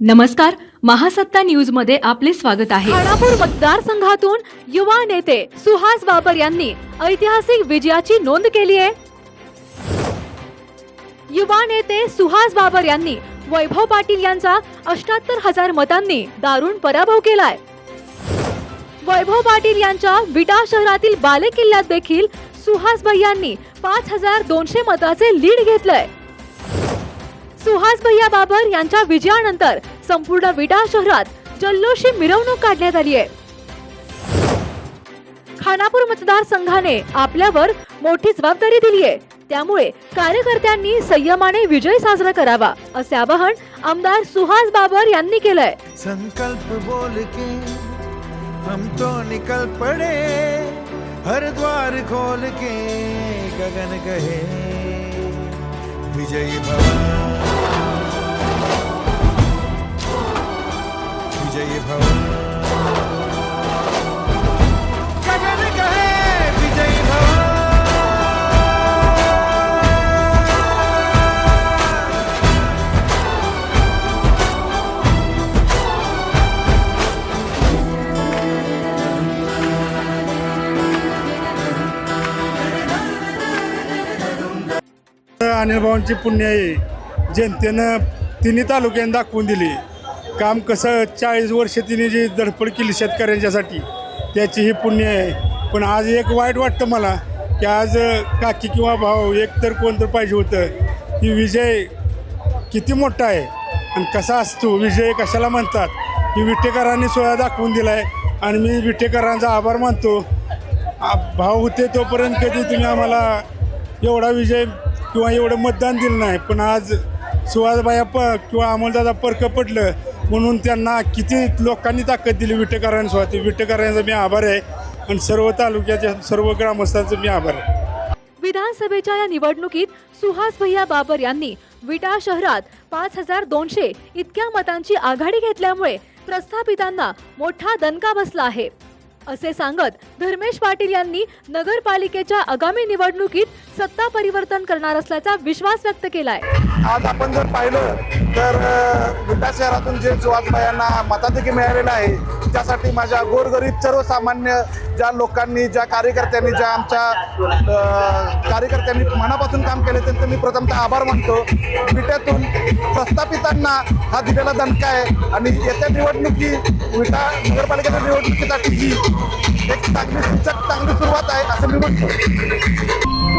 नमस्कार महासत्ता न्यूजमध्ये आपले स्वागत आहे. खानापूर मतदारसंघातून युवा नेते सुहास बाबर यांनी ऐतिहासिक विजयाची नोंद केली आहे. युवा नेते सुहास बाबर यांनी वैभव पाटील यांचा अष्ट्याहत्तर हजार मतांनी दारुण पराभव केलाय. वैभव पाटील यांच्या विटा शहरातील बाले किल्ल्यात देखील सुहास भैयांनी पाच हजार दोनशे मताचे लीड घेतलंय. सुहास भैया बाबर यांच्या विजयानंतर संपूर्ण विटा शहरात जल्लोषी मिरवणूक काढण्यात आली आहे. खानापूर मतदारसंघाने आपल्यावर मोठी जबाबदारी दिली आहे. त्यामुळे कार्यकर्त्यांनी संयमाने विजय साजरा करावा असे आवाहन आमदार सुहास बाबर यांनी केलंय. संकल्प बोल के हम तो निकल पड़े हर द्वार खोल के गगन कहे। विजयी भव। अनिल भाऊंची पुण्य आहे जनतेनं तिन्ही तालुक्यानं दाखवून दिली. काम कसं चाळीस वर्ष तिने जी धडपड केली शेतकऱ्यांच्यासाठी त्याची ही पुण्य आहे. पण आज एक वाईट वाटतं मला की आज काकी किंवा भाऊ एक तर कोण तर पाहिजे होतं की विजय किती मोठा आहे आणि कसा असतो विजय कशाला म्हणतात की विटेकरांनी सोया दाखवून दिला आहे आणि मी विटेकरांचा आभार मानतो. आ- भाऊ होते तोपर्यंत कधी तुम्ही आम्हाला एवढा विजय किंवा एवढं मतदान दिलं नाही पण आज सुहासबाया प किंवा अमोलदादा परक पडलं म्हणून त्यांना किती लोकांनी ताकद दिली. विटेकरांसोबत विटेकरांचा मी आभार आहे. आणि सर्व तालुक्याच्या सर्व ग्रामस्थांचं मी आभार आहे. विधानसभेच्या या निवडणुकीत सुहास भैया बाबर यांनी विटा शहरात पाच हजार दोनशे इतक्या मतांची आघाडी घेतल्यामुळे प्रस्थापितांना मोठा दणका बसला आहे. असे सांगत धर्मेश पाटील यांनी नगरपालिकेच्या आगामी निवडणुकीत सत्ता परिवर्तन करणार असल्याचा विश्वास व्यक्त केलाय. आज आपण जर पाहिलं तर विटा शहरातून जे सुहासबायांना मताधिकी मिळालेलं आहे त्यासाठी माझ्या गोरगरीब सर्वसामान्य ज्या लोकांनी ज्या कार्यकर्त्यांनी ज्या आमच्या कार्यकर्त्यांनी मनापासून काम केले त्यांचं मी प्रथमतः आभार मानतो. विट्यातून प्रस्थापितांना हा दिलेला दणका आहे आणि येत्या निवडणुकी विटा नगरपालिकेच्या निवडणुकीसाठी ही एक चांगली सूचक चांगली सुरुवात आहे असं मी म्हणतो.